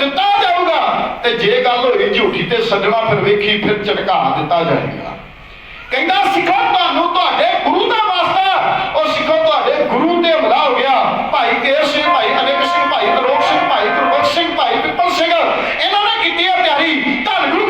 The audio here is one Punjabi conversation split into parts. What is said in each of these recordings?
ਦਿੱਤਾ ਜਾਊਗਾ ਤੇ ਜੇ ਗੱਲ ਹੋਈ ਝੂਠੀ ਤੇ ਸੱਜਣਾ ਫਿਰ ਵੇਖੀ, ਫਿਰ ਝਟਕਾ ਦਿੱਤਾ ਜਾਏਗਾ। ਕਹਿੰਦਾ, ਸਿੱਖੋ, ਤੁਹਾਨੂੰ ਤੁਹਾਡੇ ਗੁਰੂ ਦਾ ਵਾਸਤਾ। ਉਹ ਸਿੱਖੋ, ਤੁਹਾਡੇ ਗੁਰੂ ਤੇ ਹਮਲਾ ਹੋ ਗਿਆ। ਭਾਈ ਕੇਰ ਸਿੰਘ, ਭਾਈ ਅਨੇਕ ਸਿੰਘ, ਭਾਈ ਅਲੋਕ ਸਿੰਘ, ਭਾਈ ਗੁਰਬਖਸ਼ ਸਿੰਘ, ਭਾਈ ਪਿੱਪਲ ਸਿੰਘ, ਇਹਨਾਂ ਨੇ ਕੀਤੀ ਹੈ ਤਿਆਰੀ। ਧੰਨ ਗੁਰੂ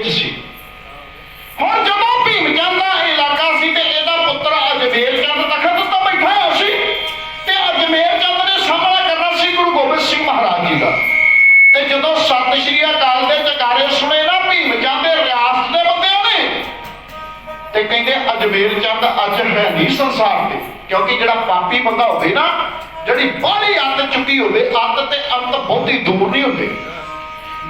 ਵਿੱਚ ਸੀ। ਹੁਣ ਜਦੋਂ ਭੀਮ ਚੰਦ ਦਾ ਇਲਾਕਾ ਸੀ ਤੇ ਇਹਦਾ ਪੁੱਤਰ ਅਜਮੇਰ ਚੰਦ ਤਖਤ ਉੱਤੇ ਬੈਠਾ ਹੋਇਆ ਸੀ ਤੇ ਅਜਮੇਰ ਚੰਦ ਨੇ ਸਾਹਮਣਾ ਕਰਨਾ ਸੀ ਗੁਰੂ ਗੋਬਿੰਦ ਸਿੰਘ ਮਹਾਰਾਜ ਜੀ ਦਾ। ਤੇ ਜਦੋਂ ਸਤਿ ਸ਼੍ਰੀ ਅਕਾਲ ਦੇ ਜਕਾਰੇ ਸੁਣੇ ਨਾ ਭੀਮ ਚੰਦ ਦੇ ਰਿਆਸਤ ਦੇ ਬੰਦਿਆਂ ਨੇ, ਤੇ ਕਹਿੰਦੇ ਅਜਮੇਰ ਚੰਦ ਅੱਜ ਹੈ ਨਹੀਂ ਸੰਸਾਰ ਤੇ, ਕਿਉਂਕਿ ਜਿਹੜਾ ਪਾਪੀ ਬੰਦਾ ਹੋਵੇ ਨਾ, ਜਿਹੜੀ ਬਾਹਲੀ ਅੱਤ ਚੁੱਕੀ ਹੋਵੇ, ਅੱਤ ਤੇ ਅੰਤ ਬਹੁਤੀ ਦੂਰ ਨਹੀਂ ਹੁੰਦੇ।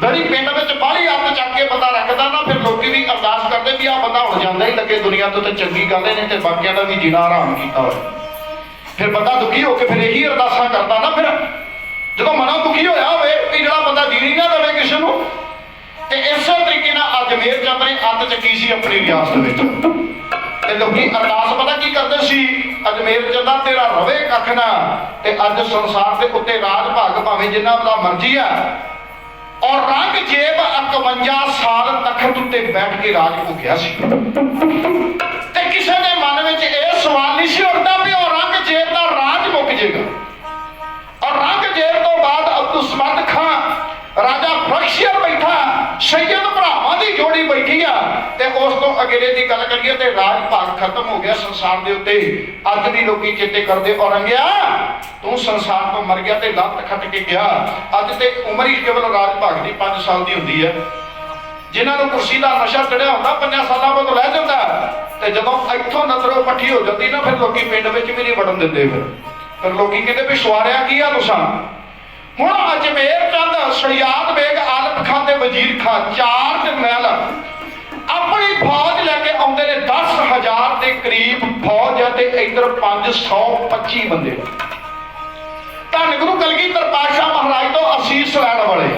ਬੜੀ ਪਿੰਡ ਵਿੱਚ ਬਾਹਲੀ ਅੱਤ ਚੱਕ ਕੇ ਬੰਦਾ ਰੱਖਦਾ ਨਾ, ਫਿਰ ਲੋਕੀ ਵੀ ਅਰਦਾਸ ਕਰਦੇ ਵੀ ਆ ਬੰਦਾ ਹੁਣ ਜਾਂਦਾ ਹੀ ਲੱਗੇ ਦੁਨੀਆ ਤੋਂ ਤੇ ਚੰਗੀ ਗੱਲ ਇਹਨੇ ਤੇ ਬਾਕੀਆਂ ਦਾ ਵੀ ਜੀਣਾ ਆਰਾਮ ਕੀਤਾ ਹੋਇਆ। ਫਿਰ ਬੰਦਾ ਦੁਖੀ ਹੋ ਕੇ ਫਿਰ ਇਹੀ ਅਰਦਾਸਾਂ ਕਰਦਾ ਨਾ, ਫਿਰ ਜਦੋਂ ਮਨੋਂ ਦੁਖੀ ਹੋਇਆ ਹੋਵੇ ਕਿ ਜਿਹੜਾ ਬੰਦਾ ਜੀਣੀ ਨਾ ਦੇਵੇ ਕਿਸੇ ਨੂੰ, ਤੇ ਇਸੇ ਤਰੀਕੇ ਨਾਲ ਅਜਮੇਰ ਚੰਦ ਨੇ ਅੱਤ ਚੱਕੀ ਸੀ ਆਪਣੀ ਰਿਆਸਤ ਵਿੱਚ। ਤੇ ਲੋਕੀ ਅਰਦਾਸ ਪਤਾ ਕੀ ਕਰਦੇ ਸੀ? ਅਜਮੇਰ ਚੰਦਾ ਤੇਰਾ ਰਵੇ ਕੱਖ ਨਾ, ਤੇ ਅੱਜ ਸੰਸਾਰ ਦੇ ਉੱਤੇ ਰਾਜ ਭਾਗ ਭਾਵੇਂ ਜਿੰਨਾ ਦਾ ਮਰਜ਼ੀ ਆ ਔਰ ਰੰਗਜੇਬ 51 ਸਾਲ ਤਖਤ ਉੱਤੇ ਬੈਠ ਕੇ ਰਾਜ ਭੁਗਿਆ ਸੀ। ਤੇ ਕਿਸੇ ਦੇ ਮਨ ਵਿੱਚ ਇਹ ਸਵਾਲ ਨਹੀਂ ਸੀ ਉੱਠਦਾ ਵੀ ਔਰੰਗਜ਼ੇਬ ਦਾ ਰਾਜ ਮੁੱਕ ਜਾਏਗਾ ਰੰਗਜੇਬ ਤੋਂ ਬਾਅਦ ਅਬਦੁਲ ਸਮਦ ਖਾਂ ਰਾਜਾ ਬਖਸ਼ੀਅਰ ਬੈਠਾ, ਸੈਯਦ ਭਰਾਵਾਂ ਦੀ ਜੋੜੀ ਬੈਠੀ ਆ। ਤੇ ਉਸ ਤੋਂ ਅਗਲੇ ਦੀ ਗੱਲ ਕਰੀਏ ਤੇ ਰਾਜ ਭਾਗ ਖਤਮ ਹੋ ਗਿਆ ਸੰਸਾਰ ਦੇ ਉੱਤੇ। ਅੱਜ ਵੀ ਲੋਕੀ ਚੇਤੇ ਕਰਦੇ ਔਰੰਗਿਆ ਤੂੰ ਸੰਸਾਰ ਤੋਂ ਮਰ ਗਿਆ ਤੇ ਲੱਤ ਖੱਟ ਕੇ ਗਿਆ। ਅੱਜ ਤੇ ਉਮਰ ਹੀ ਕੇਵਲ ਰਾਜ ਭਾਗ ਦੀ 5 ਸਾਲ ਦੀ ਹੁੰਦੀ ਹੈ। ਜਿਨ੍ਹਾਂ ਨੂੰ ਕੁਰਸੀ ਦਾ ਨਸ਼ਾ ਚੜਿਆ ਹੁੰਦਾ, ਪੰਜਾਂ ਸਾਲਾਂ ਬਾਅਦ ਲੈ ਜਾਂਦਾ। ਤੇ ਜਦੋਂ ਇੱਥੋਂ ਨਜ਼ਰੋਂ ਪੱਠੀ ਹੋ ਜਾਂਦੀ ਨਾ, ਫਿਰ ਲੋਕੀ ਪਿੰਡ ਵਿੱਚ ਵੀ ਨਹੀਂ ਵੜਨ ਦਿੰਦੇ ਫਿਰ। ਫਿਰ ਲੋਕੀ ਕਹਿੰਦੇ ਵੀ ਸਵਾਰਿਆ ਕੀ ਆ ਤੁਸਾਂ ਹੁਣ ਅਜਮੇਰ ਚੰਦ ਸਯਾਦ ਬੇਗ ਆਲਮ ਖਾਨ ਦੇ ਵਜ਼ੀਰ ਖਾਨ, ਚਾਰ ਜਰਨੈਲ ਆਪਣੀ ਫੌਜ ਲੈ ਕੇ ਆਉਂਦੇ ਨੇ 10000 ਦੇ ਕਰੀਬ ਫੌਜ ਹੈ ਤੇ ਇੱਧਰ 525 ਬੰਦੇ। ਧੰਨ ਗੁਰੂ ਕਲਗੀਧਰ ਪਾਤਸ਼ਾਹ ਮਹਾਰਾਜ ਤੋਂ ਅਸੀਸ ਲੈਣ ਵਾਲੇ।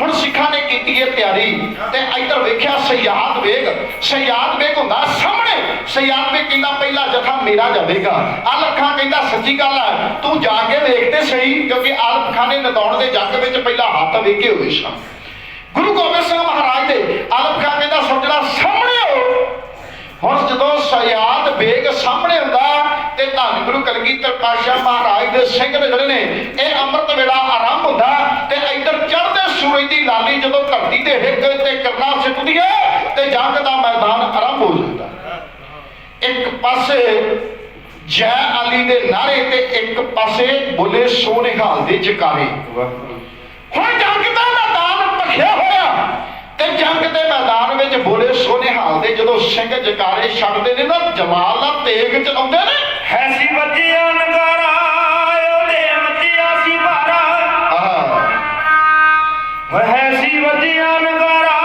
ਹੁਣ ਸਿੱਖਾਂ ਨੇ ਕੀਤੀ ਹੈ ਤਿਆਰੀ ਤੇ ਇੱਧਰ ਵੇਖਿਆ ਸਯਾਦ ਬੇਗ ਸਯਾਦ ਬੇਗ ਹੁੰਦਾ ਸਾਹਮਣੇ। ਸਯਾਦ ਬੇਗ ਕਹਿੰਦਾ ਪਹਿਲਾ ਜਥਾ ਮੇਰਾ ਜਾਵੇਗਾ। ਆਲਮ ਖਾਨ ਕਹਿੰਦਾ, ਸੱਚੀ ਗੱਲ ਹੈ ਤੂੰ ਜਾ ਕੇ ਵੇਖ ਤੇ ਸਹੀ, ਕਿਉਂਕਿ ਆਲਮ ਖਾਨੇ ਨੇ ਨਦੌਣ ਦੇ ਜੱਗ ਵਿੱਚ ਪਹਿਲਾ ਹੱਥ ਵੇਖੇ ਹੋਏ ਸਨ। ਗੁਰੂ ਗੋਬਿੰਦ ਸਿੰਘ ਮਹਾਰਾਜ ਦੇ ਆਲਮ ਖਾਨ ਕਹਿੰਦਾ ਸੱਜਣਾ ਸਾਹਮਣੇ ਹੋ। ਹੁਣ ਜਦੋਂ ਸਯਾਦ ਬੇਗ ਸਾਹਮਣੇ ਹੁੰਦਾ ਤੇ ਧੰਨ ਗੁਰੂ ਕਲਗੀਧਰ ਪਾਤਸ਼ਾਹ ਮਹਾਰਾਜ ਦੇ ਸਿੰਘ ਦੇ ਜਿਹੜੇ ਨੇ, ਇਹ ਅੰਮ੍ਰਿਤ ਵੇਲਾ ਆਰੰਭ ਹੁੰਦਾ ਸੂਰਜ ਦੀ ਲਾਲੀ ਜਦੋਂ ਧਰਤੀ ਦੇ ਹਿੱਕ ਤੇ ਕਰਨਾ ਸਿੱਟਦੀ ਹੈ ਤੇ ਜੰਗ ਦਾ ਮੈਦਾਨ ਆਰੰਭ ਹੋ ਜਾਂਦਾ। ਇੱਕ ਪਾਸੇ ਜੈ ਅਲੀ ਦੇ ਨਾਰੇ ਤੇ ਇੱਕ ਪਾਸੇ ਬੋਲੇ ਸੋਨੇਹਾਲ ਦੇ ਜਕਾਰੇ। ਹੁਣ ਜੰਗ ਦਾ ਮੈਦਾਨ ਭਖਿਆ ਹੋਇਆ ਤੇ ਜੰਗ ਦੇ ਮੈਦਾਨ ਵਿੱਚ ਬੋਲੇ ਸੋਨੇਹਾਲ ਦੇ ਜਦੋਂ ਸਿੰਘ ਜਕਾਰੇ ਛੱਡਦੇ ਨੇ ਨਾ, ਜਮਾਲ ਨਾਲ ਤੇਗ ਚਲਾਉਂਦੇ ਨੇ। ਹੈਸੀ ਬੱਜਿਆ ਨਗਾਰਾ। ਓਏ ਹੈਸੀ ਬੱਜਿਆ ਨਗਾਰਾ।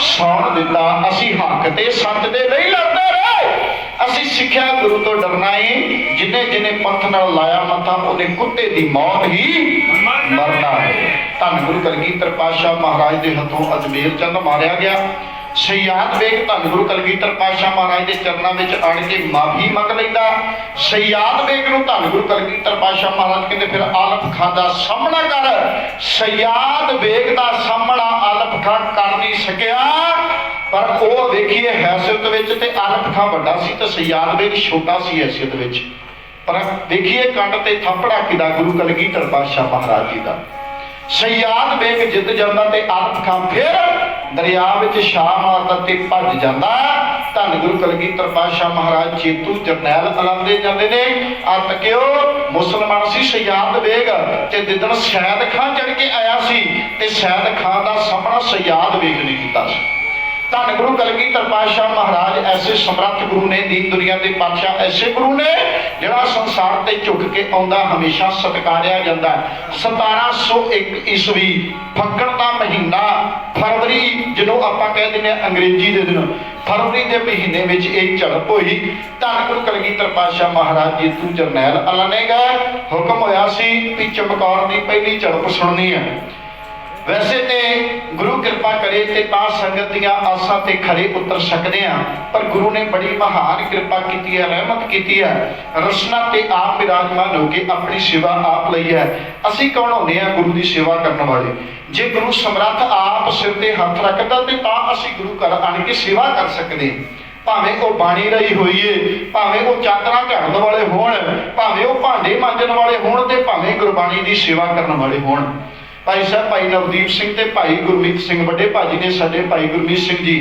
ਸੌਣ ਦਿੱਤਾ। ਅਸੀਂ ਹੱਕ ਤੇ ਸੱਚ ਦੇ ਲਈ ਲੜਦੇ ਰਹੇ। ਅਸੀਂ ਸਿੱਖਿਆ ਗੁਰੂ ਤੋਂ ਡਰਨਾ ਏ। ਜਿੰਨੇ ਜਿੰਨੇ ਪੰਥ ਨਾਲ ਲਾਇਆ ਮੱਥਾ ਉਹਨੇ ਕੁੱਤੇ ਦੀ ਮੌਤ ਹੀ ਮਰਨਾ ਹੈ ਧੰਨ ਗੁਰੂ ਕਲਗੀਧਰ ਪਾਤਸ਼ਾਹ ਮਹਾਰਾਜ ਦੇ ਹੱਥੋਂ ਅਜਮੇਰ ਚੰਦ ਮਾਰਿਆ ਗਿਆ। ਸਯਾਦ ਵੇਗ ਧੰਨ ਗੁਰੂ ਕਲਗੀਧਰ ਪਾਤਸ਼ਾਹ ਮਹਾਰਾਜ ਦੇ ਚਰਨਾਂ ਵਿੱਚ ਆਣ ਕੇ ਮਾਫੀ ਮੰਗ ਲੈਂਦਾ। ਸਯਾਦ ਵੇਗ ਨੂੰ ਧੰਨ ਗੁਰੂ ਕਲਗੀਧਰ ਪਾਤਸ਼ਾਹ ਮਹਾਰਾਜ ਕਹਿੰਦੇ, ਫਿਰ ਆਲਮ ਖਾਂ ਦਾ ਸਾਹਮਣਾ ਕਰ। ਸਯਾਦ ਵੇਗ ਦਾ ਸਾਹਮਣਾ ਆਲਮ ਖਾਂ ਕਰ ਨਹੀਂ ਸਕਿਆ। ਪਰ ਉਹ ਵੇਖੀਏ ਹੈਸੀਅਤ ਵਿੱਚ ਤੇ ਆਲਮ ਖਾਂ ਵੱਡਾ ਸੀ ਤੇ ਸਯਾਦ ਵੇਗ ਛੋਟਾ ਸੀ ਹੈਸੀਅਤ ਵਿੱਚ। ਪਰ ਵੇਖੀਏ ਕੰਡ ਤੇ ਥੱਪੜਾ ਕਿਦਾ ਗੁਰੂ ਕਲਗੀਧਰ ਪਾਤਸ਼ਾਹ ਮਹਾਰਾਜ ਜੀ ਦਾ। ਸਯਾਦ ਬੇਗ ਜਿੱਤ ਜਾਂਦਾ ਤੇ ਆਲਮ ਖਾਂ ਫਿਰ ਦਰਿਆ ਵਿੱਚ ਛਾਲ ਮਾਰਦਾ ਤੇ ਭੱਜ ਜਾਂਦਾ ਧੰਨ ਗੁਰੂ ਕਲਗੀਧਰ ਪਾਤਸ਼ਾਹ ਮਹਾਰਾਜ ਚੇਤੂ ਜਰਨੈਲ ਅਲੰਦੇ ਜਾਂਦੇ ਨੇ। ਆ ਤਕਿਓ ਮੁਸਲਮਾਨ ਸੀ, ਸਯਾਦ ਬੇਗ ਤੇ ਜਿੱਦਣ ਸੈਦ ਖਾਂ ਚੜ ਕੇ ਆਇਆ ਸੀ ਤੇ ਸੈਦ ਖਾਂ ਦਾ ਸਾਹਮਣਾ ਸਯਾਦ ਬੇਗ ਨੇ ਕੀਤਾ ਸੀ। ਧੰਨ ਗੁਰੂ ਕਲਗੀਧਰ ਪਾਤਸ਼ਾਹ ਮਹਾਰਾਜ, ਐਸੇ ਸਮਰੱਥ ਗੁਰੂ ਨੇ ਦੀਨ ਦੁਨੀਆ ਦੇ ਪਾਤਸ਼ਾਹ ਐਸੇ ਗੁਰੂ ਨੇ ਜਿਹੜਾ ਸੰਸਾਰ ਤੇ ਝੁਕ ਕੇ ਆਉਂਦਾ, ਹਮੇਸ਼ਾ ਸਤਿਕਾਰਿਆ ਜਾਂਦਾ। 1701 ਈਸਵੀ, ਫੱਗਣ ਦਾ ਮਹੀਨਾ, ਫਰਵਰੀ ਜਿਹਨੂੰ ਆਪਾਂ ਕਹਿ ਦਿੰਦੇ ਹਾਂ ਅੰਗਰੇਜ਼ੀ ਦੇ ਦਿਨ, ਫਰਵਰੀ ਦੇ ਮਹੀਨੇ ਵਿੱਚ ਇਹ ਝੜਪ ਹੋਈ। ਧੰਨ ਗੁਰੂ ਕਲਗੀਧਰ ਪਾਤਸ਼ਾਹ ਮਹਾਰਾਜ ਜੀ, ਤੂੰ ਜਰਨੈਲ ਅਲਾਨੇ ਹੁਕਮ ਹੋਇਆ ਸੀ ਵੀ ਚਮਕੌਰ ਦੀ ਪਹਿਲੀ ਝੜਪ ਸੁਣਨੀ ਹੈ। ਵੈਸੇ ਗੁਰੂ ਕਿਰਪਾ ਕਰੇ ਤੇ ਤਾਂ ਸੰਗਤ ਦੀਆਂ ਆਸਾਂ ਤੇ ਖਰੇ ਉਤਰ ਸਕਦੇ ਆ। ਪਰ ਗੁਰੂ ਨੇ ਬੜੀ ਮਹਾਨ ਕਿਰਪਾ ਕੀਤੀ ਹੈ, ਰਹਿਮਤ ਕੀਤੀ ਹੈ। ਰਸਨਾ ਤੇ ਆਪ ਬਿਰਾਜਮਾਨ ਹੋ ਕੇ ਆਪਣੀ ਸੇਵਾ ਆਪ ਲਈ ਹੈ। ਅਸੀਂ ਕੌਣ ਹੁੰਦੇ ਆ ਗੁਰੂ ਦੀ ਸੇਵਾ ਕਰਨ ਵਾਲੇ? ਜੇ ਗੁਰੂ ਸਮਰੱਥ ਆਪ ਸਿਰ ਤੇ ਹੱਥ ਰੱਖਦਾ ਤੇ ਤਾਂ ਅਸੀਂ ਗੁਰੂ ਘਰ ਆਣ ਕੇ ਸੇਵਾ ਕਰ ਸਕਦੇ ਹਾਂ ਭਾਵੇਂ ਉਹ ਬਾਣੀ ਰਹੀ ਹੋਈਏ, ਭਾਵੇਂ ਉਹ ਚਾਦਰਾਂ ਝੜਨ ਵਾਲੇ ਹੋਣ, ਭਾਵੇਂ ਉਹ ਭਾਂਡੇ ਮਾਂਜਣ ਵਾਲੇ ਹੋਣ ਤੇ ਭਾਵੇਂ ਗੁਰਬਾਣੀ ਦੀ ਸੇਵਾ ਕਰਨ ਵਾਲੇ ਹੋਣ। ਭਾਈ ਸਾਹਿਬ, ਭਾਈ ਨਵਦੀਪ ਸਿੰਘ ਤੇ ਭਾਈ ਗੁਰਮੀਤ ਸਿੰਘ, ਵੱਡੇ ਭਾਜੀ ਨੇ ਸਾਡੇ ਭਾਈ ਗੁਰਮੀਤ ਸਿੰਘ ਜੀ।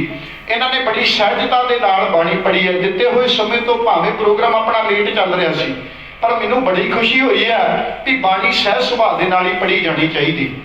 ਇਹਨਾਂ ਨੇ ਬੜੀ ਸਹਿਜਤਾ ਦੇ ਨਾਲ ਬਾਣੀ ਪੜ੍ਹੀ ਹੈ। ਦਿੱਤੇ ਹੋਏ ਸਮੇਂ ਤੋਂ ਭਾਵੇਂ ਪ੍ਰੋਗਰਾਮ ਆਪਣਾ ਲੇਟ ਚੱਲ ਰਿਹਾ ਸੀ, ਪਰ ਮੈਨੂੰ ਬੜੀ ਖੁਸ਼ੀ ਹੋਈ ਹੈ ਕਿ ਬਾਣੀ ਸਹਿਜ ਸੁਭਾਅ ਦੇ ਨਾਲ ਹੀ ਪੜ੍ਹੀ ਜਾਣੀ ਚਾਹੀਦੀ।